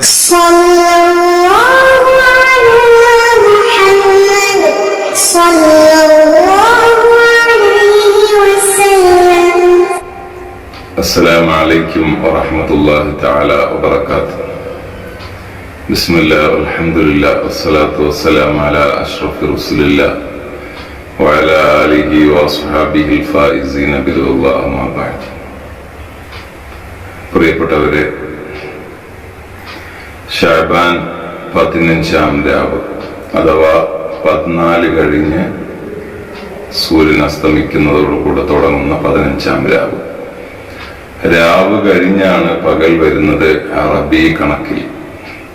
صلى الله على محمد صلى الله عليه وسلم السلام عليكم ورحمة الله تعالى وبركاته بسم الله والحمد لله والصلاة والسلام على أشرف رسول الله وعلى آله وأصحابه الفائزين برضا الله ما بعد പ്രിയപ്പെട്ടവരെ ഷാബാൻ പതിനഞ്ചാം രാവ് അഥവാ പതിനാല് കഴിഞ്ഞ് സൂര്യൻ അസ്തമിക്കുന്നതോടുകൂടെ തുടങ്ങുന്ന പതിനഞ്ചാം രാവ്. രാവ് കഴിഞ്ഞാണ് പകൽ വരുന്നത് അറബി കണക്കിൽ.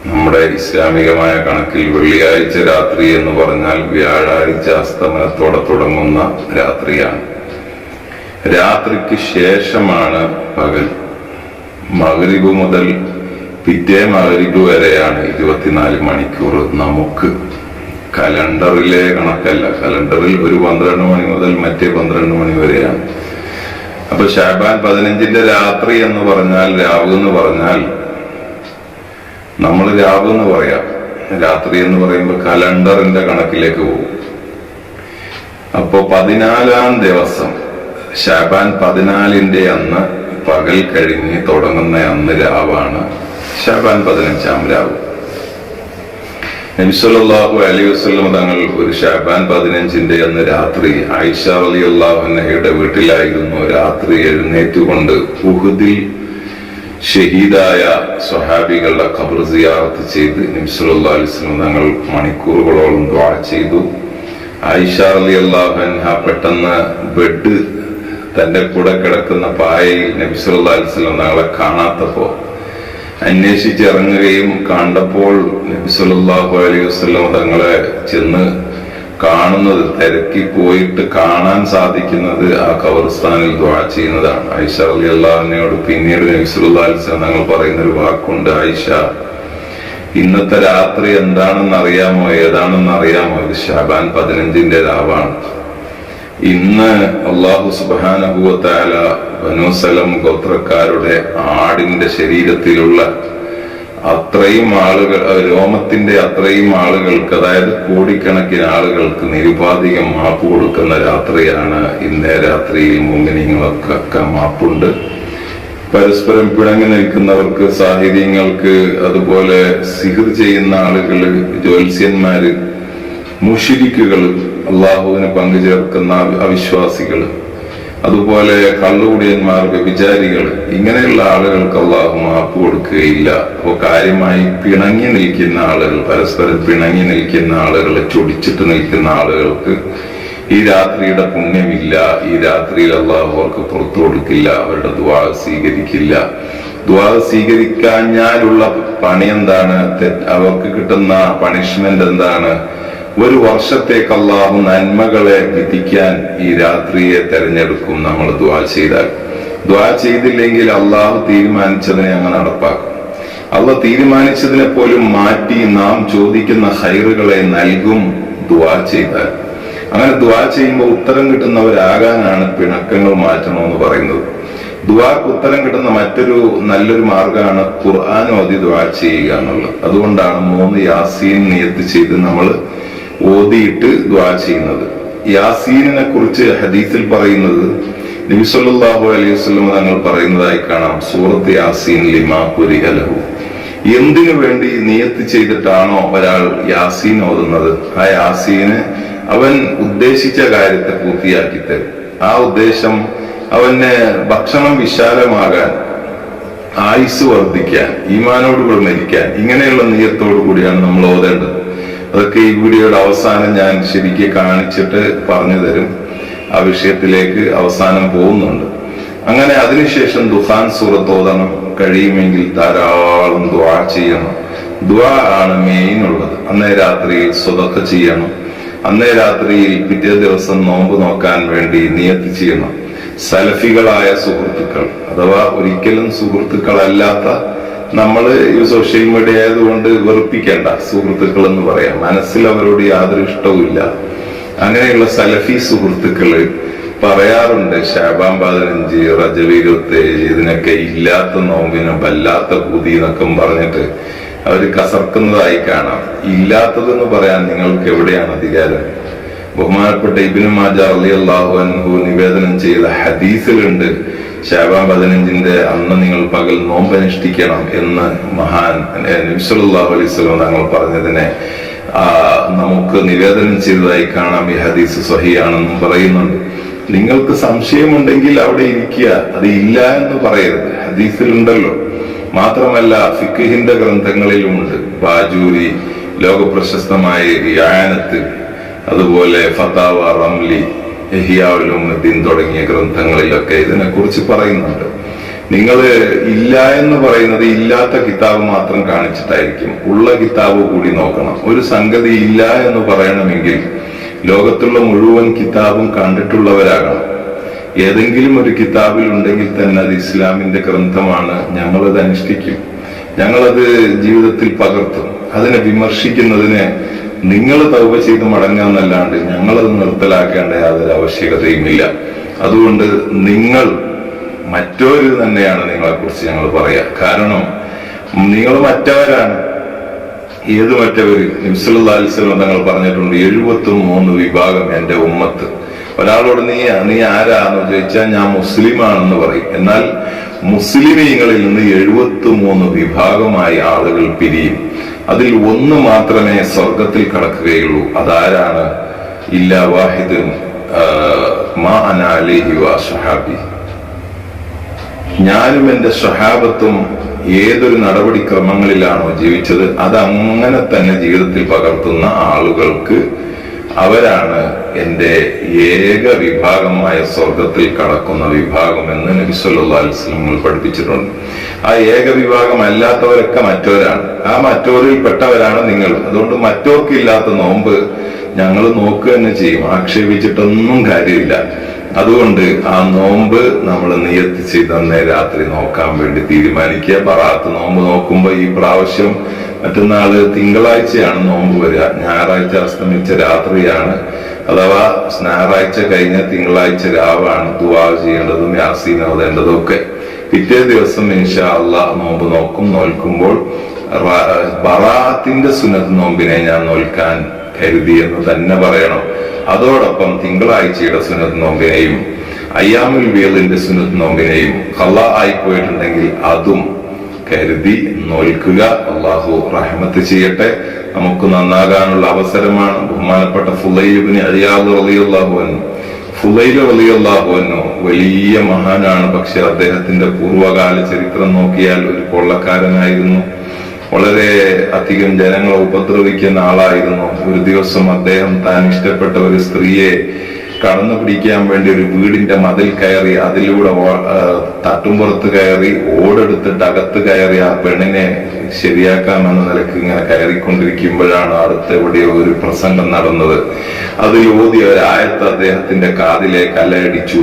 നമ്മുടെ ഇസ്ലാമികമായ കണക്കിൽ വെള്ളിയാഴ്ച രാത്രി എന്ന് പറഞ്ഞാൽ വ്യാഴാഴ്ച അസ്തമനത്തോടെ തുടങ്ങുന്ന രാത്രിയാണ്. രാത്രിക്ക് ശേഷമാണ് പകൽ. മകരിവ് മുതൽ പിറ്റേ മകരിക്ക് വരെയാണ് ഇരുപത്തിനാല് മണിക്കൂർ നമുക്ക് കലണ്ടറിലെ കണക്കല്ല. കലണ്ടറിൽ ഒരു പന്ത്രണ്ട് മണി മുതൽ മറ്റേ പന്ത്രണ്ട് മണി വരെയാണ്. അപ്പൊ ഷാബാൻ പതിനഞ്ചിന്റെ രാത്രി എന്ന് പറഞ്ഞാൽ രാവ് എന്ന് പറഞ്ഞാൽ നമ്മൾ രാവ് എന്ന് പറയാം. രാത്രി എന്ന് പറയുമ്പോൾ കലണ്ടറിന്റെ കണക്കിലേക്ക് പോകും. അപ്പോ പതിനാലാം ദിവസം ഷാബാൻ പതിനാലിന്റെ അന്ന് പകൽ കഴിഞ്ഞ് തുടങ്ങുന്ന അന്ന് രാവാണ്. ഷാബാൻ പതിനഞ്ചാം രാവ്. നബിസ്വല്ലാഹു അലൈഹി വസ്ലം തങ്ങൾ ഒരു ഷാബാൻ പതിനഞ്ചിന്റെ അന്ന് രാത്രി ആയിഷ അലി അള്ളാഹുനഹയുടെ വീട്ടിലായിരുന്നു രാത്രി എഴുന്നേറ്റുകൊണ്ട് ഉഹുദിൽ ഷഹീദായ സ്വഹാബികളുടെ ഖബർ സിയാറത്ത് ചെയ്ത് നബിസ്വല്ലാ അലൈഹി വസ്ലം തങ്ങൾ മണിക്കൂറുകളോളം ദ്വാ ചെയ്തു. ആയിഷ അലി അള്ളാഹുൻഹ പെട്ടെന്ന് ബെഡ് തന്റെ കൂടെ കിടക്കുന്ന പായയിൽ നബിസ്വല്ലാ അലൈഹി വസ്ലം തങ്ങളെ കാണാത്തപ്പോ അന്വേഷിച്ചിറങ്ങുകയും കണ്ടപ്പോൾ നബി സല്ലല്ലാഹു അലൈഹി വസല്ലം തങ്ങളെ ചെന്ന് കാണുന്നത് തിരക്കി പോയിട്ട് കാണാൻ സാധിക്കുന്നത് ആ കബർസ്ഥാനിൽ ദ്വാ ചെയ്യുന്നതാണ്. ഐഷ അലി അള്ളാഹിനോട് പിന്നീട് നബി സല്ലല്ലാഹു അലൈഹി വസല്ലം തങ്ങൾ പറയുന്ന ഒരു വാക്കുണ്ട് ആയിഷ ഇന്നത്തെ രാത്രി എന്താണെന്ന് അറിയാമോ ഏതാണെന്ന് അറിയാമോ ഇത് ഷാബാൻ പതിനഞ്ചിന്റെ രാവാണ്. ഇന്ന് അള്ളാഹു സുബാനഹുവത്താല ബനുസലം ഗോത്രക്കാരുടെ ആടിന്റെ ശരീരത്തിലുള്ള അത്രയും ആളുകൾ രോമത്തിന്റെ അത്രയും ആളുകൾക്ക് അതായത് കോടിക്കണക്കിന് ആളുകൾക്ക് നിരുപാധികം മാപ്പ് കൊടുക്കുന്ന രാത്രിയാണ്. ഇന്നേ രാത്രിയിൽ മുങ്ങിനിങ്ങൾക്കൊക്കെ മാപ്പുണ്ട്. പരസ്പരം പിണങ്ങി നിൽക്കുന്നവർക്ക് സാഹിത്യങ്ങൾക്ക് അതുപോലെ സിഹിർ ചെയ്യുന്ന ആളുകൾ ജ്യോത്സ്യന്മാര് മുഷിരിക്കുകൾ അള്ളാഹുവിന് പങ്കുചേർക്കുന്ന അവിശ്വാസികൾ അതുപോലെ കള്ളുകുടിയന്മാർ വ്യഭിചാരികൾ ഇങ്ങനെയുള്ള ആളുകൾക്ക് അള്ളാഹു മാപ്പ് കൊടുക്കുകയില്ല. അപ്പോൾ കാര്യമായി പിണങ്ങി നിൽക്കുന്ന ആളുകൾ പരസ്പരം പിണങ്ങി നിൽക്കുന്ന ആളുകൾ ചൊടിച്ചിട്ട് നിൽക്കുന്ന ആളുകൾക്ക് ഈ രാത്രിയുടെ പുണ്യമില്ല. ഈ രാത്രിയിൽ അള്ളാഹു അവർക്ക് പുറത്തു കൊടുക്കില്ല അവരുടെ ദ്വാ സ്വീകരിക്കില്ല. ദ്വാ സ്വീകരിക്കാഞ്ഞാലുള്ള പണി എന്താണ് അവർക്ക് കിട്ടുന്ന പണിഷ്മെന്റ് എന്താണ്? ഒരു വർഷത്തേക്ക് അള്ളാഹു നന്മകളെ വിധിക്കാൻ ഈ രാത്രിയെ തെരഞ്ഞെടുക്കും. നമ്മൾ ദ്വാ ചെയ്താൽ. ദ്വാ ചെയ്തില്ലെങ്കിൽ അള്ളാഹു തീരുമാനിച്ചതിനെ അങ്ങ് നടപ്പാക്കും. അള്ളാഹ് തീരുമാനിച്ചതിനെ പോലും മാറ്റി നാം ചോദിക്കുന്ന ഹൈറുകളെ നൽകും ദ്വാ ചെയ്താൽ. അങ്ങനെ ദ്വാ ചെയ്യുമ്പോൾ ഉത്തരം കിട്ടുന്നവരാകാനാണ് പിണക്കങ്ങൾ മാറ്റണമെന്ന് പറയുന്നത്. ദ്വാക്ക് ഉത്തരം കിട്ടുന്ന മറ്റൊരു നല്ലൊരു മാർഗമാണ് ഖുർആൻ ഓതി ദ്വാ ചെയ്യുക എന്നുള്ളത്. അതുകൊണ്ടാണ് മൂന്ന് യാസീൻ നിയത്ത് ചെയ്ത് നമ്മൾ ഓതിയിട്ട് ദ്വാ ചെയ്യുന്നത്. യാസീനിനെ കുറിച്ച് ഹദീസിൽ പറയുന്നത് നബി സല്ലല്ലാഹു അലൈഹി വസല്ലം തങ്ങൾ പറയുന്നതായി കാണാം. സൂറത്ത് യാസീൻ ലിമാ പുരി അലഹു എന്തിനു വേണ്ടി നിയത്ത് ചെയ്തിട്ടാണോ ഒരാൾ യാസീൻ ഓതുന്നത്? ആ യാസീന് അവൻ ഉദ്ദേശിച്ച കാര്യത്തെ പൂർത്തിയാക്കി തരും ആ ഉദ്ദേശം അവന് ഭക്ഷണം വിശാലമാകാൻ ആയുസ് വർദ്ധിക്കാൻ ഈമാനോടുകൂടി മരിക്കാൻ ഇങ്ങനെയുള്ള നിയത്തോടു കൂടിയാണ് നമ്മൾ ഓതേണ്ടത്. അതൊക്കെ ഈ വീഡിയോയുടെ അവസാനം ഞാൻ ശരിക്ക് കാണിച്ചിട്ട് പറഞ്ഞു തരും. ആ വിഷയത്തിലേക്ക് അവസാനം പോകുന്നുണ്ട്. അങ്ങനെ അതിനുശേഷം ദുഹാൻ സൂറത്ത് ഓതണം കഴിയുമെങ്കിൽ ധാരാളം ദ്വാ ചെയ്യണം. ദ്വാ ആണ് മെയിൻ ഉള്ളത് അന്നേ രാത്രിയിൽ സ്വതക്ക ചെയ്യണം. അന്നേ രാത്രിയിൽ പിറ്റേ ദിവസം നോമ്പ് നോക്കാൻ വേണ്ടി നിയത്തി ചെയ്യണം. സലഫികളായ സുഹൃത്തുക്കൾ അഥവാ ഒരിക്കലും സുഹൃത്തുക്കളല്ലാത്ത നമ്മൾ ഈ സോഷ്യൽ മീഡിയ ആയതുകൊണ്ട് വെറുപ്പിക്കേണ്ട സുഹൃത്തുക്കൾ എന്ന് പറയാം. മനസ്സിൽ അവരോട് യാതൊരു ഇഷ്ടവുമില്ല അങ്ങനെയുള്ള സലഫി സുഹൃത്തുക്കൾ പറയാറുണ്ട് ഷാബാൻ പതിനഞ്ച് റജബ് ഇരുപത്തി ഏഴ് ഇതിനൊക്കെ ഇല്ലാത്ത നോമ്പിനും വല്ലാത്ത കൂതി എന്നൊക്കെ പറഞ്ഞിട്ട് അവർ കസർക്കുന്നതായി കാണാം. ഇല്ലാത്തതെന്ന് പറയാൻ നിങ്ങൾക്ക് എവിടെയാണ് അധികാരം? ബഹുമാനപ്പെട്ട ഇബിനു മാജ അള്ളാഹു അൻഹു നിവേദനം ചെയ്ത ഹദീസിലുണ്ട് ഷാബാൻ പതിനഞ്ചിന്റെ അന്ന് നിങ്ങൾ പകൽ നോമ്പനുഷ്ഠിക്കണം എന്ന് മഹാൻ നബ്സല്ലാഹു അലൈഹി സ്വലം തങ്ങൾ പറഞ്ഞതിനെ നമുക്ക് നിവേദനം ചെയ്തതായി കാണാം. ഈ ഹദീസ് സഹിയാണെന്നും പറയുന്നുണ്ട്. നിങ്ങൾക്ക് സംശയമുണ്ടെങ്കിൽ അവിടെ ഇരിക്കുക. അത് ഇല്ല എന്ന് പറയരുത്. ഹദീസിലുണ്ടല്ലോ. മാത്രമല്ല ഫിഖിഹിന്റെ ഗ്രന്ഥങ്ങളിലുമുണ്ട്. ബാജൂരി ലോകപ്രശസ്തമായ യാനത്ത് അതുപോലെ ഫതാവ റംലി എഹിയാവുലുദ്ദീൻ തുടങ്ങിയ ഗ്രന്ഥങ്ങളിലൊക്കെ ഇതിനെക്കുറിച്ച് പറയുന്നുണ്ട്. നിങ്ങൾ ഇല്ല എന്ന് പറയുന്നത് ഇല്ലാത്ത കിതാബ് മാത്രം കാണിച്ചിട്ടായിരിക്കും. ഉള്ള കിതാബ് കൂടി നോക്കണം. ഒരു സംഗതി ഇല്ല എന്ന് പറയണമെങ്കിൽ ലോകത്തുള്ള മുഴുവൻ കിതാബും കണ്ടിട്ടുള്ളവരാകണം. ഏതെങ്കിലും ഒരു കിതാബിൽ ഉണ്ടെങ്കിൽ തന്നെ അത് ഇസ്ലാമിന്റെ ഗ്രന്ഥമാണ്. ഞങ്ങളത് അനുഷ്ഠിക്കും. ഞങ്ങളത് ജീവിതത്തിൽ പകർത്തും. അതിനെ വിമർശിക്കുന്നതിന് നിങ്ങൾ തൗപ ചെയ്ത് മടങ്ങാന്നല്ലാണ്ട് ഞങ്ങളത് നിർത്തലാക്കേണ്ട യാതൊരു ആവശ്യകതയുമില്ല. അതുകൊണ്ട് നിങ്ങൾ മറ്റൊരു തന്നെയാണ് നിങ്ങളെ കുറിച്ച് ഞങ്ങൾ പറയാ. കാരണം നിങ്ങൾ മറ്റവരാണ്. ഏത് മറ്റവര്? നിംസലുല്ലാസ്ലം തങ്ങൾ പറഞ്ഞിട്ടുണ്ട് എഴുപത്തി മൂന്ന് വിഭാഗം എന്റെ ഉമ്മത്ത്. ഒരാളോട് നീ നീ ആരാന്ന് ചോദിച്ചാൽ ഞാൻ മുസ്ലിമാണെന്ന് പറയും. എന്നാൽ മുസ്ലിമീങ്ങളിൽ നിന്ന് എഴുപത്തി മൂന്ന് വിഭാഗമായി ആളുകൾ പിരിയും. അതിൽ ഒന്ന് മാത്രമേ സ്വർഗത്തിൽ കടക്കുകയുള്ളൂ. അതാരാണ്? ഇല്ല വാഹിദ് മാ അനാലിഹി വാ ഞാനും എന്റെ സ്വഹാബത്തും ഏതൊരു നടപടിക്രമങ്ങളിലാണോ ജീവിച്ചത് അതങ്ങനെ തന്നെ ജീവിതത്തിൽ പകർത്തുന്ന ആളുകൾക്ക് അവരാണ് എന്റെ ഏക വിഭാഗമായ സ്വർഗത്തിൽ കടക്കുന്ന വിഭാഗം എന്ന് നബി പഠിപ്പിച്ചിട്ടുണ്ട്. ആ ഏക വിഭാഗം അല്ലാത്തവരൊക്കെ മറ്റവരാണ്. ആ മറ്റവരിൽ പെട്ടവരാണ് നിങ്ങൾ. അതുകൊണ്ട് മറ്റോർക്കില്ലാത്ത നോമ്പ് ഞങ്ങൾ നോക്കുക തന്നെ ചെയ്യും. ആക്ഷേപിച്ചിട്ടൊന്നും കാര്യമില്ല. അതുകൊണ്ട് ആ നോമ്പ് നമ്മൾ നിയത്തി ചെയ്തന്നേ രാത്രി നോക്കാൻ വേണ്ടി തീരുമാനിക്കുക. ബറാത്ത് നോമ്പ് നോക്കുമ്പോൾ ഈ പ്രാവശ്യം മറ്റന്നാൾ തിങ്കളാഴ്ചയാണ് നോമ്പ് വരിക. ഞായറാഴ്ച അസ്തമിച്ച രാത്രിയാണ് അഥവാ ഞായറാഴ്ച കഴിഞ്ഞ തിങ്കളാഴ്ച രാവാണ് ദുവാ ചെയ്യേണ്ടതും യാസീൻ ഓതേണ്ടതും ഒക്കെ പിറ്റേ ദിവസം ഇൻഷാ അള്ളാഹ് നോമ്പ് നോക്കും. നോൽക്കുമ്പോൾ ബറാത്തിന്റെ സുനത്ത് നോമ്പിനെ ഞാൻ നോൽക്കാൻ കരുതി എന്ന് തന്നെ പറയണം. അതോടൊപ്പം തിങ്കളാഴ്ചയുടെ സുനത്ത് നോമ്പിനെയും അയ്യാമുൽ വേലിന്റെ സുനത്ത് നോമ്പിനെയും കള്ള ആയിപ്പോയിട്ടുണ്ടെങ്കിൽ അതും കരുതി നോൽക്കുക. അള്ളാഹു റഹ്മത്ത് ചെയ്യട്ടെ. നമുക്ക് നന്നാകാനുള്ള അവസരമാണ് ബഹുമാനപ്പെട്ട ഫുലൈബിന് അയ്യാദ് റളിയല്ലാഹു വലിയുള്ള റളിയല്ലാഹു വലിയ മഹാനാണ് പക്ഷെ അദ്ദേഹത്തിന്റെ പൂർവകാല ചരിത്രം നോക്കിയാൽ ഒരു കൊള്ളക്കാരനായിരുന്നു. വളരെ അധികം ജനങ്ങളെ ഉപദ്രവിക്കുന്ന ആളായിരുന്നു. ഒരു ദിവസം അദ്ദേഹം താൻ ഇഷ്ടപ്പെട്ട ഒരു സ്ത്രീയെ കടന്നു പിടിക്കാൻ വേണ്ടി ഒരു വീടിന്റെ മതിൽ കയറി അതിലൂടെ തട്ടുംപുറത്ത് കയറി ഓടെടുത്തിട്ട് അകത്ത് കയറി ആ പെണ്ണിനെ ശരിയാക്കാമെന്ന നിലയ്ക്ക് ഇങ്ങനെ കയറിക്കൊണ്ടിരിക്കുമ്പോഴാണ് അടുത്ത എവിടെയോ ഒരു പ്രസംഗം നടന്നത്. അത് ഓതിയ ഒരായത്ത് അദ്ദേഹത്തിന്റെ കാതിലേക്ക് അലയടിച്ചു.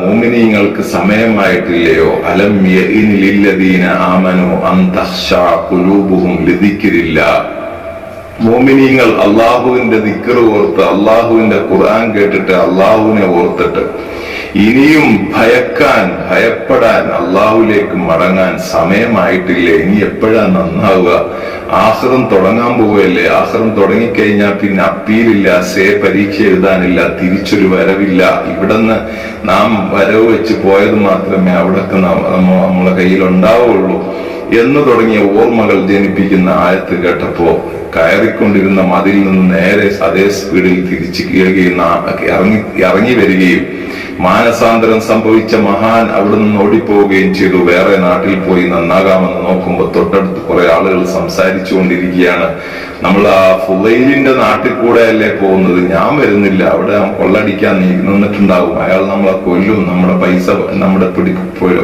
മോമിനിങ്ങൾക്ക് സമയമായിട്ടില്ലയോ? അലം യഇനിലില്ലദീന ആമനു അൻ തഖ്ശാ ഖുലൂബുഹും മോമിനീങ്ങൾ അള്ളാഹുവിന്റെ ദിക്കർ ഓർത്ത് അള്ളാഹുവിന്റെ ഖുർആൻ കേട്ടിട്ട് അള്ളാഹുവിനെ ഓർത്തിട്ട് ഇനിയും ഭയക്കാൻ ഭയപ്പെടാൻ അള്ളാഹുലേക്ക് മടങ്ങാൻ സമയമായിട്ടില്ലേ. ഇനി എപ്പോഴാ നന്നാവുക? ആശ്രം തുടങ്ങാൻ പോവുകയല്ലേ? ആശ്രം തുടങ്ങിക്കഴിഞ്ഞാൽ പിന്നെ അപ്പീലില്ല സേ പരീക്ഷ എഴുതാനില്ല തിരിച്ചൊരു വരവില്ല. ഇവിടുന്ന് നാം വരവ് വെച്ച് പോയത് മാത്രമേ അവിടൊക്കെ നമ്മ- നമ്മ- നമ്മളെ കയ്യിൽ ഉണ്ടാവുള്ളൂ എന്ന് തുടങ്ങിയ ഓർമ്മകൾ ജനിപ്പിക്കുന്ന ആയത്ത് കേട്ടപ്പോ കയറിക്കൊണ്ടിരുന്ന മതിൽ നിന്ന് നേരെ അതേ സ്പീഡിൽ തിരിച്ചു കീഴുകയും ഇറങ്ങി ഇറങ്ങി വരികയും മാനസാന്തരം സംഭവിച്ച മഹാൻ അവിടെ നിന്ന് ഓടിപ്പോവുകയും ചെയ്തു. വേറെ നാട്ടിൽ പോയി നന്നാകാമെന്ന് നോക്കുമ്പോൾ തൊട്ടടുത്ത് കുറെ ആളുകൾ സംസാരിച്ചു കൊണ്ടിരിക്കുകയാണ് നമ്മൾ ആ ഫുലൈലിന്റെ നാട്ടിൽ കൂടെ അല്ലേ പോകുന്നത്? ഞാൻ വരുന്നില്ല. അവിടെ കൊള്ളടിക്കാൻ നിന്നിട്ടുണ്ടാവും. അയാൾ നമ്മളെ കൊല്ലും. നമ്മുടെ പൈസ നമ്മുടെ പിടി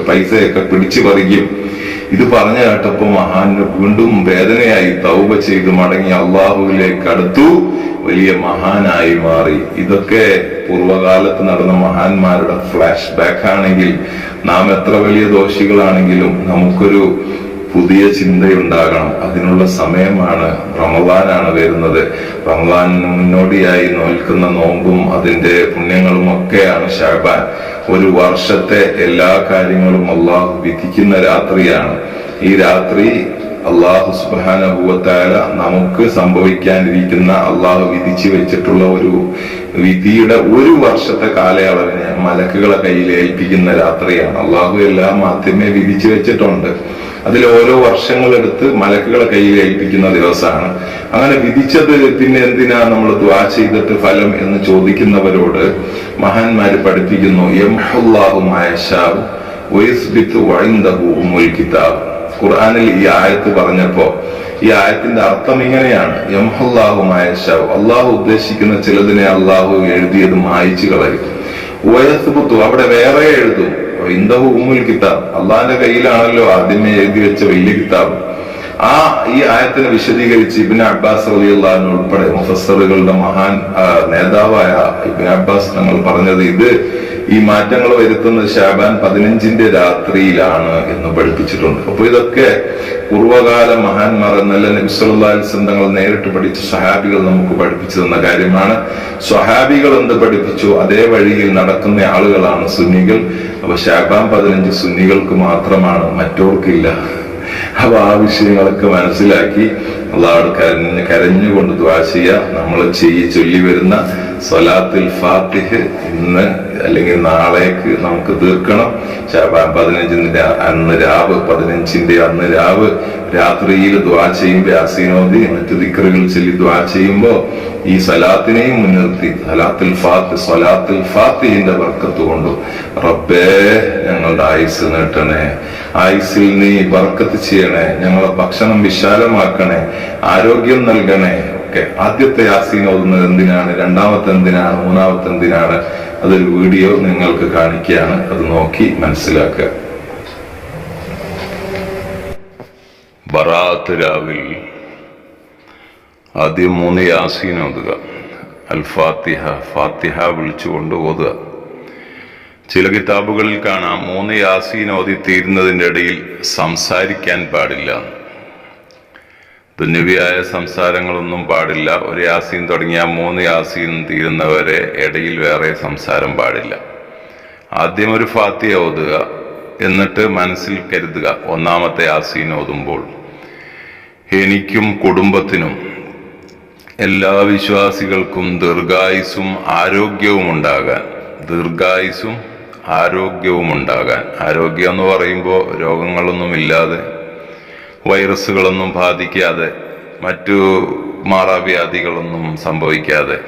പൈസയൊക്കെ പിടിച്ചു പറിക്കും. ഇത് പറഞ്ഞു കേട്ടപ്പോ മഹാൻ വീണ്ടും വേദനയായി തൗബ ചെയ്ത് മടങ്ങി അള്ളാഹുവിലേക്ക് അടുത്തു. വലിയ മഹാനായി മാറി. ഇതൊക്കെ പൂർവകാലത്ത് നടന്ന മഹാന്മാരുടെ ഫ്ലാഷ് ബാക്ക് ആണെങ്കിൽ നാം എത്ര വലിയ ദോഷികളാണെങ്കിലും നമുക്കൊരു പുതിയ ചിന്തയുണ്ടാകണം. അതിനുള്ള സമയമാണ് റമദാനാണ് വരുന്നത്. റമദാനിന് മുന്നോടിയായി നോൽക്കുന്ന നോമ്പും അതിന്റെ പുണ്യങ്ങളും ഒക്കെയാണ് ഷാബാൻ ഒരു വർഷത്തെ എല്ലാ കാര്യങ്ങളും അള്ളാഹു വിധിക്കുന്ന രാത്രിയാണ്. ഈ രാത്രി അള്ളാഹു സുബാനുഭവത്തായ നമുക്ക് സംഭവിക്കാനിരിക്കുന്ന അള്ളാഹു വിധിച്ചു വെച്ചിട്ടുള്ള ഒരു വിധിയുടെ ഒരു വർഷത്തെ കാലയളവിനെ മലക്കുകളെ കയ്യിൽ ഏൽപ്പിക്കുന്ന രാത്രിയാണ്. അള്ളാഹു എല്ലാം ആദ്യമേ വിധിച്ചു വെച്ചിട്ടുണ്ട്. അതിൽ ഓരോ വർഷങ്ങളെടുത്ത് മലക്കുകളെ കയ്യിൽ ഏൽപ്പിക്കുന്ന ദിവസമാണ്. അങ്ങനെ വിധിച്ചത് പിന്നെ എന്തിനാ നമ്മൾ ദ്വാ ചെയ്തിട്ട് ഫലം എന്ന് ചോദിക്കുന്നവരോട് മഹാന്മാര് പഠിപ്പിക്കുന്നു കിതാബ്. ഖുർആാനിൽ ഈ ആയത്ത് പറഞ്ഞപ്പോ ഈ ആയത്തിന്റെ അർത്ഥം ഇങ്ങനെയാണ് യംഹുല്ലാഹുമായ മായശാവ് അള്ളാഹു ഉദ്ദേശിക്കുന്ന ചിലതിനെ അള്ളാഹു എഴുതിയത് മായിച്ചു കളയും. അവിടെ വേറെ എഴുതും. ഉമ്മുൽ കിതാബ്. അള്ളാന്റെ കയ്യിലാണല്ലോ ആദ്യമേ എഴുതി വെച്ച വലിയ കിതാബ്. ആ ഈ ആയത്തിനെ വിശദീകരിച്ച് ഇബിൻ അബ്ബാസ് റളിയല്ലാഹു ഉൾപ്പെടെ മുഫസറുകളുടെ മഹാൻ നേതാവായ ഇബിൻ അബ്ബാസ് തങ്ങൾ പറഞ്ഞത് ഇത് ഈ മാറ്റങ്ങൾ വരുത്തുന്നത് ഷാബാൻ പതിനഞ്ചിന്റെ രാത്രിയിലാണ് എന്ന് പഠിപ്പിച്ചിട്ടുണ്ട്. അപ്പൊ ഇതൊക്കെ പൂർവകാല മഹാന്മാർ എന്നല്ല നബിസ്വല്ലാസ്ലം തങ്ങൾ നേരിട്ട് പഠിച്ച സഹാബികൾ നമുക്ക് പഠിപ്പിച്ചു തന്ന കാര്യമാണ്. സ്വഹാബികൾ എന്ത് പഠിപ്പിച്ചു? അതേ വഴിയിൽ നടക്കുന്ന ആളുകളാണ് സുന്നികൾ. അപ്പൊ ഷാബാൻ പതിനഞ്ച് സുന്നികൾക്ക് മാത്രമാണ് മറ്റോർക്കില്ല അപ്പൊ ആ വിഷയങ്ങളൊക്കെ മനസ്സിലാക്കി അള്ളാട് കരഞ്ഞ് കരഞ്ഞുകൊണ്ട് ദ്വാശിയ നമ്മൾ ചെയ്യി ചൊല്ലി വരുന്ന സ്വലാത്തുൽ ഫാത്തിഹ് ഇന്ന് അല്ലെങ്കിൽ നാളേക്ക് നമുക്ക് തീർക്കണം. ശാബാൻ പതിനഞ്ചിന്റെ അന്ന് രാവ് പതിനഞ്ചിന്റെ അന്ന് രാവ്. രാത്രിയിൽ ദ്വാ ചെയ്യുമ്പോൾ അസീനോദി മറ്റു ദിക്കറുകൾ ചൊല്ലി ദ്വാ ചെയ്യുമ്പോൾ ഈ സലാത്തിനെയും മുൻനിർത്തി സലാത്തിൽ ഫാത്ത് സ്വലാത്തിൽ ഫാത്തിഹിന്റെ വർക്കത്ത് കൊണ്ടു. റബ്ബേ ഞങ്ങളുടെ ആയുസ് നീട്ടണേ. ആയുസിൽ നീ ബർക്കത്ത് ചെയ്യണേ. ഞങ്ങളെ ഭക്ഷണം വിശാലമാക്കണേ. ആരോഗ്യം നൽകണേ. ഒക്കെ. ആദ്യത്തെ യാസീൻ ഓതുന്നത് എന്തിനാണ്? രണ്ടാമത്തെ എന്തിനാണ്? മൂന്നാമത്തെ എന്തിനാണ്? അതൊരു വീഡിയോ നിങ്ങൾക്ക് കാണിക്കുകയാണ്. അത് നോക്കി മനസ്സിലാക്കുക. ബറാത്ത് രാവിൽ ആദ്യം മൂന്ന് യാസീൻ ഓതുക. അൽ ഫാത്തിഹ ഫാത്തിഹ വിളിച്ചുകൊണ്ട് ഓതുക. ചില കിതാബുകളിൽ കാണാം മൂന്ന് യാസീൻ ഓതി തീരുന്നതിന്റെ ഇടയിൽ സംസാരിക്കാൻ പാടില്ല. ദുന്യവിയായ സംസാരങ്ങളൊന്നും പാടില്ല. ഒരു യാസീൻ തുടങ്ങിയ മൂന്ന് യാസീൻ തീരുന്നവരെ ഇടയിൽ വേറെ സംസാരം പാടില്ല. ആദ്യം ഒരു ഫാത്തിയ ഓതുക എന്നിട്ട് മനസ്സിൽ കരുതുക ഒന്നാമത്തെ യാസീൻ ഓതുമ്പോൾ. എനിക്കും കുടുംബത്തിനും എല്ലാ വിശ്വാസികൾക്കും ദീർഘായുസും ആരോഗ്യവും ഉണ്ടാകാൻ ദീർഘായുസും ആരോഗ്യവും ഉണ്ടാകാൻ. ആരോഗ്യം എന്ന് പറയുമ്പോൾ രോഗങ്ങളൊന്നും ഇല്ലാതെ വൈറസുകളൊന്നും ബാധിക്കാതെ മറ്റു മാറാവ്യാധികളൊന്നും സംഭവിക്കാതെ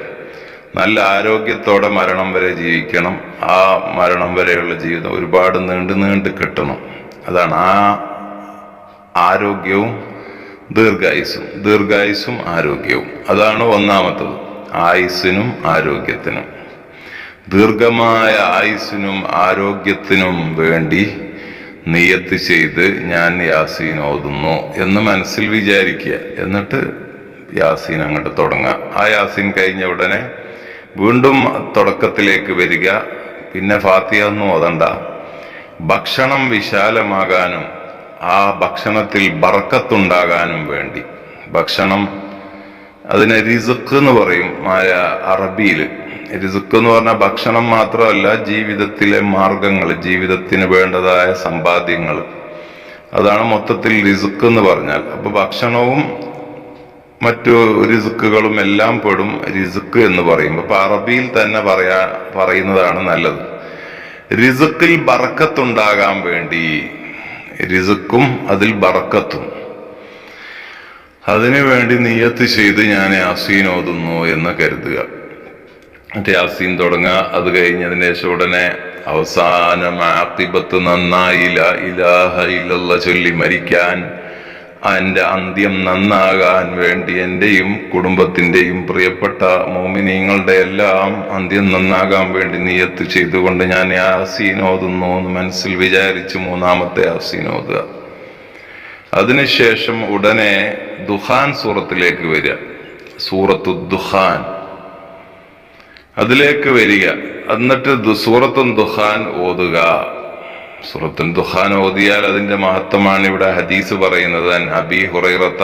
നല്ല ആരോഗ്യത്തോടെ മരണം വരെ ജീവിക്കണം. ആ മരണം വരെയുള്ള ജീവിതം ഒരുപാട് നീണ്ടു നീണ്ട് കിട്ടണം. അതാണ് ആ ആരോഗ്യവും ദീർഘായുസും ദീർഘായുസും ആരോഗ്യവും. അതാണ് ഒന്നാമത്തത്. ആയുസ്സിനും ആരോഗ്യത്തിനും. ദീർഘമായ ആയുസ്സിനും ആരോഗ്യത്തിനും വേണ്ടി നിയത്ത് ചെയ്ത് ഞാൻ യാസീൻ ഓതുന്നു എന്ന് മനസ്സിൽ വിചാരിക്കുക. എന്നിട്ട് യാസീൻ അങ്ങോട്ട് തുടങ്ങുക. ആ യാസീൻ കഴിഞ്ഞ ഉടനെ വീണ്ടും തുടക്കത്തിലേക്ക് വരിക. പിന്നെ ഫാത്തിയ ഒന്നും ഓതണ്ട. ഭക്ഷണം വിശാലമാകാനും ആ ഭക്ഷണത്തിൽ ബർക്കത്തുണ്ടാകാനും വേണ്ടി. ഭക്ഷണം അതിനെ റിസുക്ക് എന്ന് പറയും. അറബിയിൽ റിസുക്ക് എന്ന് പറഞ്ഞാൽ ഭക്ഷണം മാത്രമല്ല ജീവിതത്തിലെ മാർഗങ്ങൾ ജീവിതത്തിന് വേണ്ടതായ സമ്പാദ്യങ്ങൾ. അതാണ് മൊത്തത്തിൽ റിസുക്ക് എന്ന് പറഞ്ഞാൽ. അപ്പൊ ഭക്ഷണവും മറ്റു റിസുക്കുകളും എല്ലാം പെടും റിസുക്ക് എന്ന് പറയും അപ്പൊ അറബിയിൽ തന്നെ പറയാ പറയുന്നതാണ് നല്ലത്. റിസുക്കിൽ ബറക്കത്തുണ്ടാകാൻ വേണ്ടി റിസുക്കും അതിൽ ബറക്കത്തും. അതിനു വേണ്ടി നിയത്ത് ചെയ്ത് ഞാൻ യാസീൻ ഓതുന്നു എന്ന് കരുതുക. യാസീൻ തുടങ്ങുക. അത് കഴിഞ്ഞതിന് ശേഷം ഉടനെ അവസാനം ആത്തിപത്ത് നന്നായില്ല ഇലാഹ ഇല്ലല്ല ചൊല്ലി മരിക്കാൻ എന്റെ അന്ത്യം നന്നാകാൻ വേണ്ടി എന്റെയും കുടുംബത്തിന്റെയും പ്രിയപ്പെട്ട മോമിനിയങ്ങളുടെ എല്ലാം അന്ത്യം നന്നാകാൻ വേണ്ടി നിയത്ത് ചെയ്തുകൊണ്ട് ഞാൻ യാസീൻ ഓതുന്നു എന്ന് മനസ്സിൽ വിചാരിച്ച് മൂന്നാമത്തെ യാസീൻ ഓതുക. അതിനുശേഷം ഉടനെ ദുഹാൻ സൂറത്തിലേക്ക് വരിക. സൂറത്തു ദുഹാൻ. അതിലേക്ക് വരിക. എന്നിട്ട് സൂറത്തും ദുഹാൻ ഓതുക. സൂറത്തുൻ ദുഹാൻ ഓതിയാൽ അതിന്റെ മഹത്വമാണ് ഇവിടെ ഹദീസ് പറയുന്നത്. അബി ഹുറൈറത്ത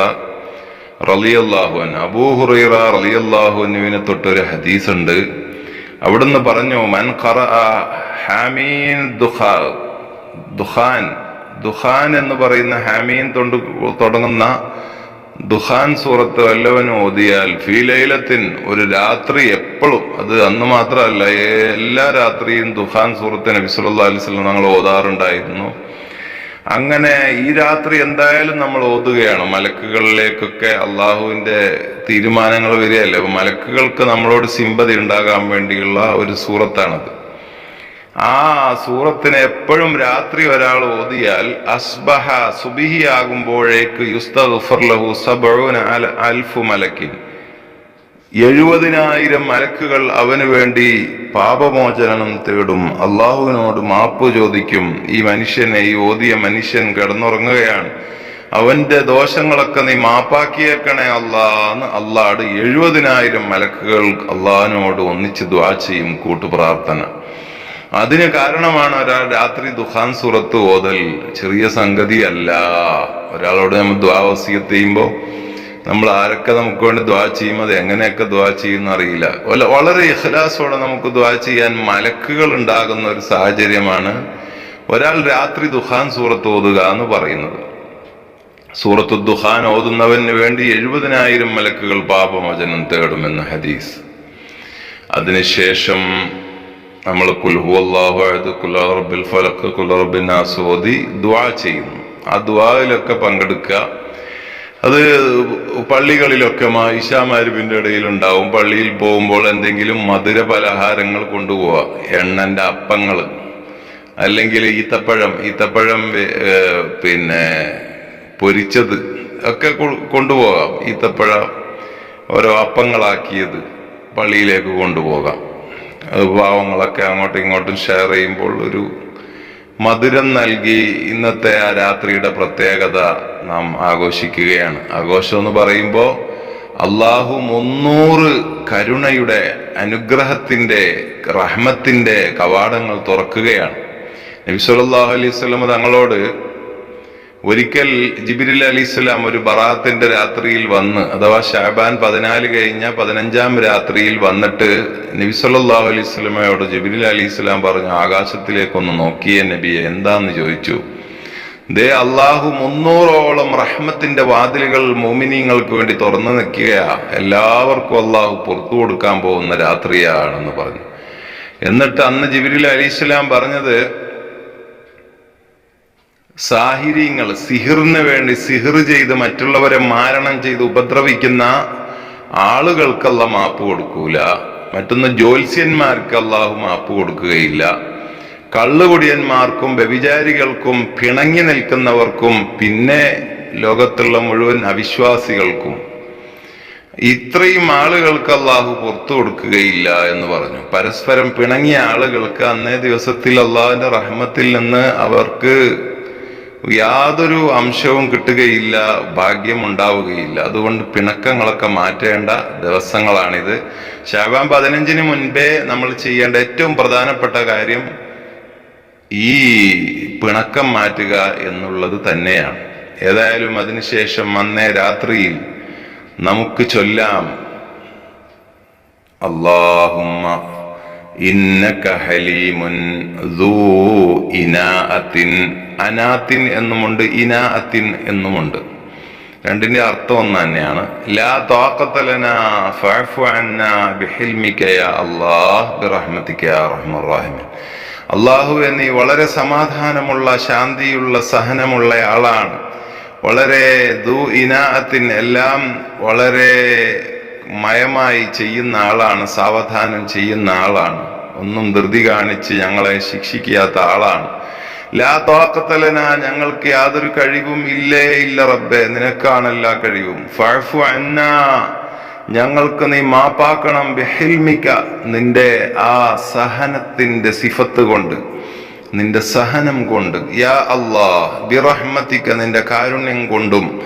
റലിയല്ലാഹുൻ അബൂ ഹുറൈറ റളിയല്ലാഹുവിനെ തൊട്ടൊരു ഹദീസ് ഉണ്ട് അവിടുന്ന് പറഞ്ഞു മൻ ഖറഅ ഹാമീൻ ദുഹാ ദുഹാൻ ദുഹാൻ എന്ന് പറയുന്ന ഹാമീൻ തൊണ്ട് തുടങ്ങുന്ന ദുഹാൻ സൂറത്ത് വല്ലവനും ഓതിയാൽ ഫീലൈലത്തിൻ ഒരു രാത്രി എപ്പോഴും. അത് അന്ന് മാത്രമല്ല എല്ലാ രാത്രിയും ദുഹാൻ സൂറത്ത് നബി അലൈഹി ഞങ്ങൾ ഓതാറുണ്ടായിരുന്നു. അങ്ങനെ ഈ രാത്രി എന്തായാലും നമ്മൾ ഓതുകയാണ്. മലക്കുകളിലേക്കൊക്കെ അള്ളാഹുവിന്റെ തീരുമാനങ്ങൾ വരികയല്ലേ? മലക്കുകൾക്ക് നമ്മളോട് സിമ്പതി ഉണ്ടാകാൻ വേണ്ടിയുള്ള ഒരു സൂറത്താണത്. ആ സൂറത്തിന് എപ്പോഴും രാത്രി ഒരാൾ ഓതിയാൽ അസ്ബഹ സുബിഹി ആകുമ്പോഴേക്ക് യുസ്തഫർലഹു സബൂന അൽഫു മലക്കിൻ. എഴുപതിനായിരം മലക്കുകൾ അവന് വേണ്ടി പാപമോചനം തേടും. അള്ളാഹുവിനോട് മാപ്പ് ചോദിക്കും. ഈ മനുഷ്യനെ ഈ ഓതിയ മനുഷ്യൻ കിടന്നുറങ്ങുകയാണ്. അവന്റെ ദോഷങ്ങളൊക്കെ നീ മാപ്പാക്കിയേക്കണേ അള്ളാന്ന് അള്ളാട് എഴുപതിനായിരം മലക്കുകൾ അള്ളാഹിനോട് ഒന്നിച്ച് ദ്വാ ചെയ്യും കൂട്ടുപ്രാർത്ഥന. അതിന് കാരണമാണ് ഒരാൾ രാത്രി ദുഹാൻ സുറത്ത് ഓതൽ. ചെറിയ സംഗതി അല്ല ഒരാളോട് നമ്മൾ ദ്വാവസ്യത്ത് ചെയ്യുമ്പോൾ നമ്മൾ ആരൊക്കെ നമുക്ക് വേണ്ടി ദ്വാ ചെയ്യും അത് എങ്ങനെയൊക്കെ ദ്വാ ചെയ്യുന്ന അറിയില്ല. വളരെ ഇഖ്ലാസോടെ നമുക്ക് ദ്വാ ചെയ്യാൻ മലക്കുകൾ ഉണ്ടാകുന്ന ഒരു സാഹചര്യമാണ് ഒരാൾ രാത്രി ദുഹാൻ സൂറത്ത് ഓതുക എന്ന് പറയുന്നത്. സൂറത്ത് ദുഹാൻ ഓതുന്നവന് വേണ്ടി എഴുപതിനായിരം മലക്കുകൾ പാപമോചനം തേടുമെന്ന് ഹദീസ്. അതിനുശേഷം നമ്മൾ കുൽഹു അള്ളാഹു അഹദ് കുല റബ്ബിൽ ഫലക്ക് കുല റബ്ബിൻ നാസ് ഓതി ദ്വാ ചെയ്യുന്നു ആ ദ്വായിലൊക്കെ പങ്കെടുക്കുക. അത് പള്ളികളിലൊക്കെ ഈശാമാരുവിന്റെ ഇടയിൽ ഉണ്ടാവും പള്ളിയിൽ പോകുമ്പോൾ എന്തെങ്കിലും മധുര പലഹാരങ്ങൾ കൊണ്ടുപോവുക. എണ്ണന്റെ അപ്പങ്ങൾ അല്ലെങ്കിൽ ഈത്തപ്പഴം. ഈത്തപ്പഴം പിന്നെ പൊരിച്ചത് ഒക്കെ കൊണ്ടുപോകാം. ഈത്തപ്പഴ ഓരോ അപ്പങ്ങളാക്കിയത് പള്ളിയിലേക്ക് കൊണ്ടുപോകാം. അത് പാവങ്ങളൊക്കെ അങ്ങോട്ടും ഇങ്ങോട്ടും ഷെയർ ചെയ്യുമ്പോൾ ഒരു മധുരം നൽകി ഇന്നത്തെ ആ രാത്രിയുടെ പ്രത്യേകത നാം ആഘോഷിക്കുകയാണ്. ആഘോഷം എന്ന് പറയുമ്പോൾ അള്ളാഹു മുന്നൂറ് കരുണയുടെ അനുഗ്രഹത്തിന്റെ റഹ്മത്തിന്റെ കവാടങ്ങൾ തുറക്കുകയാണ്. നബി സല്ലല്ലാഹു അലൈഹി സ്വലം തങ്ങളോട് ഒരിക്കൽ ജിബിരിൽ അലിസ്ലാം ഒരു ബറാത്തിന്റെ രാത്രിയിൽ വന്ന് അഥവാ ഷാബാൻ പതിനാല് കഴിഞ്ഞ പതിനഞ്ചാം രാത്രിയിൽ വന്നിട്ട് നബി സല്ലല്ലാഹു അലൈഹി സ്വലമയോട് ജിബിരിൽ അലി ഇസ്ലാം പറഞ്ഞു ആകാശത്തിലേക്കൊന്ന് നോക്കിയേ നബിയെ എന്താന്ന് ചോദിച്ചു? ദേ അള്ളാഹു മുന്നൂറോളം റഹ്മത്തിന്റെ വാതിലുകൾ മോമിനിയങ്ങൾക്ക് വേണ്ടി തുറന്നു നിൽക്കുകയാ. എല്ലാവർക്കും അള്ളാഹു പുറത്തു കൊടുക്കാൻ പോകുന്ന രാത്രിയാണെന്ന് പറഞ്ഞു. എന്നിട്ട് അന്ന് ജിബിരിൽ അലി ഇസ്ലാം പറഞ്ഞത് സാഹിര്യങ്ങൾ സിഹിറിന് വേണ്ടി സിഹിർ ചെയ്ത് മറ്റുള്ളവരെ മാരണം ചെയ്ത് ഉപദ്രവിക്കുന്ന ആളുകൾക്കല്ല മാപ്പ് കൊടുക്കൂല. മറ്റൊന്ന് ജ്യോത്സ്യന്മാർക്ക് അള്ളാഹു മാപ്പ് കൊടുക്കുകയില്ല. കള്ളുകുടിയന്മാർക്കും വ്യഭിചാരികൾക്കും പിണങ്ങി നിൽക്കുന്നവർക്കും പിന്നെ ലോകത്തുള്ള മുഴുവൻ അവിശ്വാസികൾക്കും ഇത്രയും ആളുകൾക്ക് അള്ളാഹു പുറത്തു കൊടുക്കുകയില്ല എന്ന് പറഞ്ഞു. പരസ്പരം പിണങ്ങിയ ആളുകൾക്ക് അന്നേ ദിവസത്തിൽ അള്ളാഹുവിന്റെ റഹ്മത്തിൽ നിന്ന് അവർക്ക് യാതൊരു അംശവും കിട്ടുകയില്ല ഭാഗ്യം ഉണ്ടാവുകയില്ല. അതുകൊണ്ട് പിണക്കങ്ങളൊക്കെ മാറ്റേണ്ട ദിവസങ്ങളാണിത്. ശാബാൻ പതിനഞ്ചിന് മുൻപേ നമ്മൾ ചെയ്യേണ്ട ഏറ്റവും പ്രധാനപ്പെട്ട കാര്യം ഈ പിണക്കം മാറ്റുക എന്നുള്ളത് തന്നെയാണ്. ഏതായാലും അതിനുശേഷം അന്നേ രാത്രിയിൽ നമുക്ക് ചൊല്ലാം. അള്ളാഹുമ്മ ഇന്നക ഹലീമുൻ അനാത്തിൻ എന്നുമുണ്ട് ഇനാഅത്തിൻ എന്നുമുണ്ട്. രണ്ടിന്റെ അർത്ഥം ഒന്ന് തന്നെയാണ്. ലാ താഖത്തലന ഫഅഫു അന്ന ബിഹിൽമിക യാ അല്ലാഹ് ബിറഹ്മതിക യാ റഹ്മർ റഹീം അള്ളാഹുവെ നീ വളരെ സമാധാനമുള്ള ശാന്തിയുള്ള സഹനമുള്ള ആളാണ്. വളരെ ദു ഇനാഅത്തിൻ എല്ലാം വളരെ മയമായി ചെയ്യുന്ന ആളാണ് സാവധാനം ചെയ്യുന്ന ആളാണ്. ഒന്നും ധൃതി കാണിച്ച് ഞങ്ങളെ ശിക്ഷിക്കാത്ത ആളാണ്. ലാ തോക്കത്തലന ഞങ്ങൾക്ക് യാതൊരു കഴിവും ഇല്ലേ ഇല്ല റബ്ബെ നിനക്കാണെല്ലാ കഴിവും. ഫഴഫു അന്ന ഞങ്ങൾക്ക് നീ മാപ്പാക്കണം ബെഹിൽമിക്ക നിന്റെ ആ സഹനത്തിന്റെ സിഫത്ത് കൊണ്ട് നിന്റെ സഹനം കൊണ്ട് യാ അള്ളാഹ് ബിറഹ്മത്തിക്ക നിന്റെ കാരുണ്യം കൊണ്ടും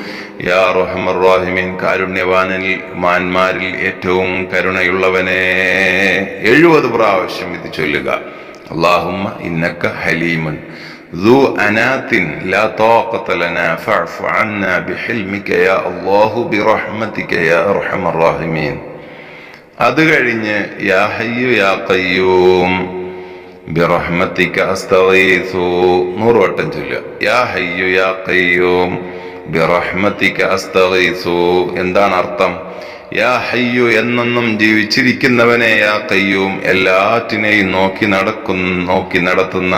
യാ റഹ്മർ റഹിമീൻ കാരുണ്യവാനിൽ മാന്മാരിൽ ഏറ്റവും കരുണയുള്ളവനെ എഴുപത് പ്രാവശ്യം ഇത് ചൊല്ലുക അള്ളാഹുമ്മ ഇന്നക്ക ഹലീമൻ ذو أنات لا طاقة لنا فاعف عنا بحلمك يا الله برحمتك يا أرحم الراحمين അത് കഴിഞ്ഞ് യാ ഹയ്യു യാ ഖയ്യൂം ബിറഹ്മത്തിക അസ്തഗീസു നൂറ് വട്ടം ചൊല്ലുക യാ ഹയ്യു യാ ഖയ്യൂം എന്താണ് അർത്ഥം? യാ ഹയ്യു എന്നെന്നും ജീവിച്ചിരിക്കുന്നവനെ യാ കയ്യൂം എല്ലാറ്റിനെയും നോക്കി നടക്കുന്ന നോക്കി നടത്തുന്ന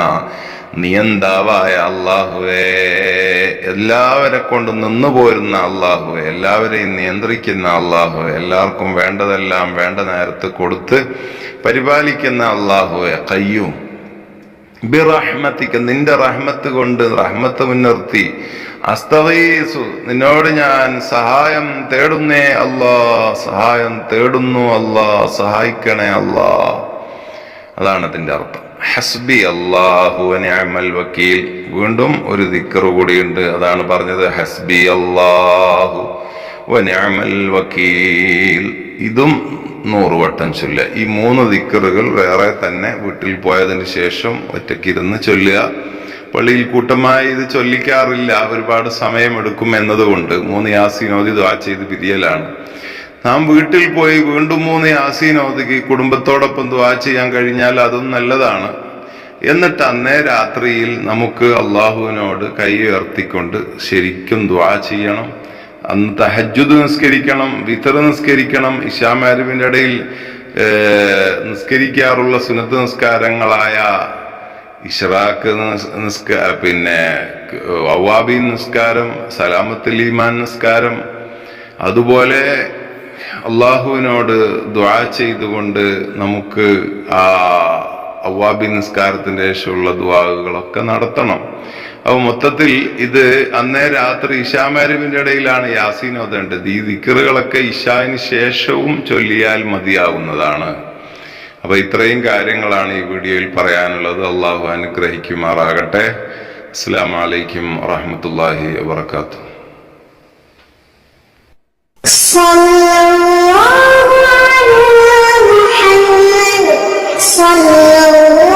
നിയന്താവായ അള്ളാഹുവേ എല്ലാവരെ കൊണ്ട് നിന്നു പോരുന്ന അള്ളാഹുവെ എല്ലാവരെയും നിയന്ത്രിക്കുന്ന അള്ളാഹുവെ എല്ലാവർക്കും വേണ്ടതെല്ലാം വേണ്ട നേരത്ത് കൊടുത്ത് പരിപാലിക്കുന്ന അള്ളാഹുവെ കയ്യും ബിറഹ്മത്തിക്ക് നിന്റെ റഹ്മത്ത് കൊണ്ട് റഹ്മത്ത് മുൻനിർത്തി അസ്തവീസു നിന്നോട് ഞാൻ സഹായം തേടുന്നേ അല്ലാ സഹായം തേടുന്നു അല്ലാ സഹായിക്കണേ അല്ലാ. അതാണ് അതിന്റെ അർത്ഥം. ഹസ്ബി അള്ളാഹു അമൽ വക്കീൽ. വീണ്ടും ഒരു ദിക്കറ് കൂടിയുണ്ട്. അതാണ് പറഞ്ഞത് ഹസ്ബി അള്ളാഹു നിഅമൽ വക്കീൽ. ഇതും നൂറ് വട്ടം ചൊല്ലുക. ഈ മൂന്ന് ദിക്കറുകൾ വേറെ തന്നെ വീട്ടിൽ പോയതിന് ശേഷം ഒറ്റയ്ക്കിരുന്ന് ചൊല്ലുക. പള്ളിയിൽ കൂട്ടമായി ഇത് ചൊല്ലിക്കാറില്ല. ഒരുപാട് സമയമെടുക്കും എന്നതുകൊണ്ട് മൂന്ന് യാസീനോദി ദ്വാ ചെയ്ത് പിരിയലാണ്. നാം വീട്ടിൽ പോയി വീണ്ടും മൂന്ന് യാസീൻ ഒതുക്കി കുടുംബത്തോടൊപ്പം ദ്വാ ചെയ്യാൻ കഴിഞ്ഞാൽ അതും നല്ലതാണ്. എന്നിട്ട് അന്നേ രാത്രിയിൽ നമുക്ക് അള്ളാഹുവിനോട് കൈ ഉയർത്തിക്കൊണ്ട് ശരിക്കും ദ്വാ ചെയ്യണം. അന്ന് തഹജുദ് നിസ്കരിക്കണം വിത്തർ നിസ്കരിക്കണം ഇഷാമാരുവിന്റെ ഇടയിൽ നിസ്കരിക്കാറുള്ള സുനത്ത് നിസ്കാരങ്ങളായ ഇഷ്റാഖ് നിസ്കാര പിന്നെ അവാബി നിസ്കാരം സലാമത്തുൽ ഈമാൻ നിസ്കാരം അതുപോലെ അള്ളാഹുവിനോട് ദ്വാ ചെയ്തുകൊണ്ട് നമുക്ക് ആ അവ്വാബി നിസ്കാരത്തിന്റെ ശേഷമുള്ള ദ്വാകളൊക്കെ നടത്തണം. അപ്പൊ മൊത്തത്തിൽ ഇത് അന്നേ രാത്രി ഇഷാമാരുവിന്റെ ഇടയിലാണ് യാസീൻ ഈ ദിക്കറുകളൊക്കെ ഇഷാന് ശേഷവും ചൊല്ലിയാൽ മതിയാവുന്നതാണ്. അപ്പോൾ ഇത്രയും കാര്യങ്ങളാണ് ഈ വീഡിയോയിൽ പറയാനുള്ളത്. അള്ളാഹു അനുഗ്രഹിക്കുമാറാകട്ടെ. അസ്സാം വലൈക്കും വാഹമത്തല്ലാഹി വാത്തു صلى الله على